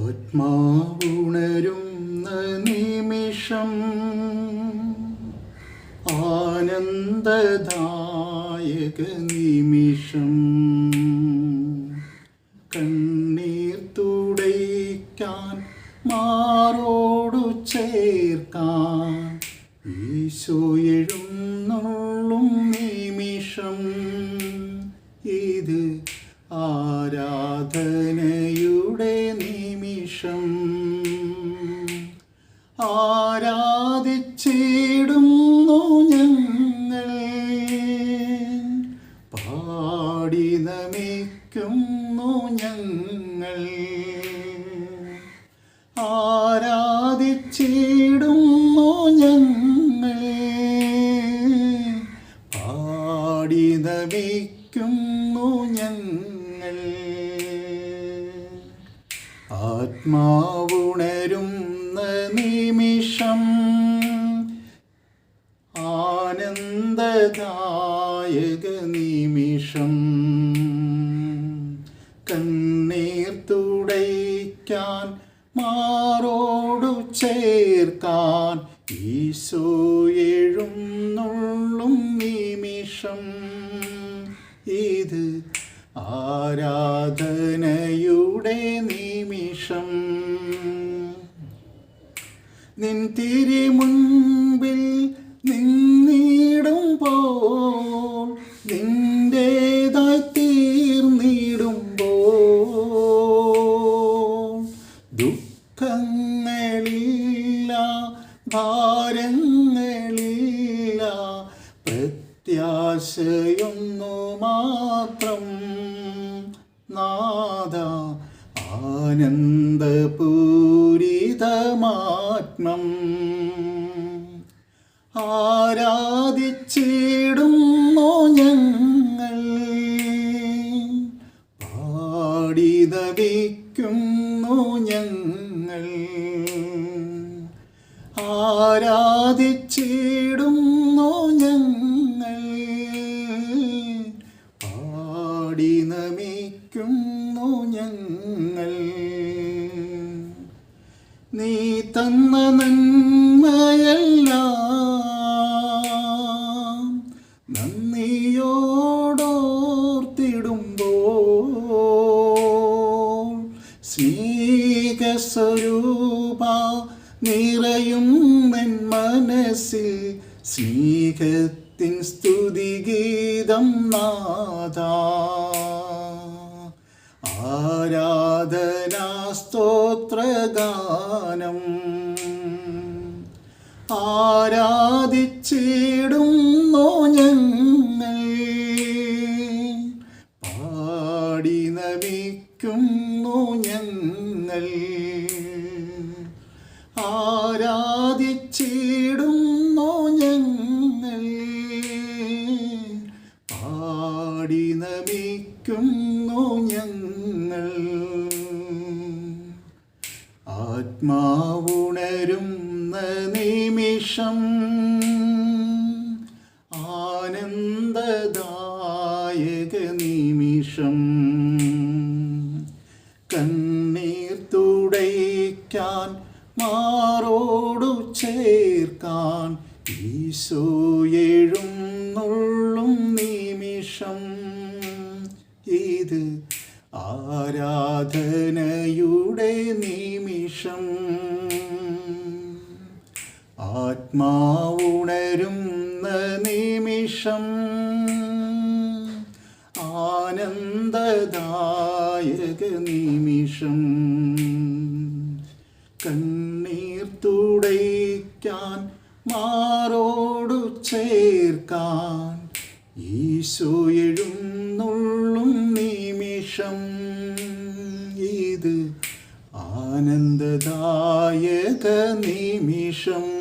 ആത്മാവുണരുന്ന നിമിഷം ആനന്ദദായക നിമിഷം കണ്ണീർ തുടയ്ക്കാൻ മാറോടു ചേർക്കാൻ ഈശോ എഴുന്നള്ളും നിമിഷം. ആരാധിച്ചിടുന്നു ഞങ്ങൾ. പാടി നമിക്കുന്നു ഞങ്ങൾ. ആരാധിച്ചിടുന്നു ഞങ്ങൾ. പാടി നമിക്കുന്നു ഞങ്ങൾ. ആത്മാവുണരുന്ന ആനന്ദദായക നിമിഷം കണ്ണീർ തുടയ്ക്കാൻ മാറോടു ചേർക്കാൻ ഈശോ എഴുന്നുള്ളും നിമിഷം. ഇത് ആരാധനയുടെ നിമിഷം. നിൻ തിരി മുൻപിൽ നിന്നിടുമ്പോൾ പ്രത്യാശയൊന്നു മാത്രം. നാദ ആനന്ദപൂരിതമാത്മം. ആരാധിച്ചിടുന്നു ഞങ്ങൾ. പാടിതപിക്കുന്നു ഞങ്ങൾ. ആരാധിച്ചിടുന്നു പാടി നമിക്കുന്നു ഞങ്ങൾ. നീ തന്ന നന്മയെല്ലാം നന്ദിയോടോർത്തിടുമ്പോൾ സ്നേഹസ്വരൂപ നിറയും നിൻ മനസ്സിൽ സ്നേഹത്തിൻ സ്തുതിഗീതം നാദാ ആരാധനാ സ്തോത്രഗാനം. ആരാധിച്ചിടുന്നു ഞങ്ങൾ. പാടി നമിക്കുന്നു ഞങ്ങൾ. ആരാധിച്ചിടുന്നു ഞങ്ങൾ. ആത്മാവുണരുന്ന നിമിഷം ആനന്ദദായക നിമിഷം കണ്ണീർ തുടയ്ക്കാൻ മാറോടു ചേർക്കാൻ ഈശോ എഴുന്നുള്ളും നിമിഷം ഇത് ആരാധനയുടെ നിമിഷം ആത്മാവുണരുന്ന നിമിഷം ആനന്ദദായക നിമിഷം കണ്ണീർ തുടയ്ക്കാൻ മാറോടു ചേർക്കാൻ ഈശോ എഴുന്നുള്ളും നിമിഷം. ഇത് ആനന്ദദായക നിമിഷം.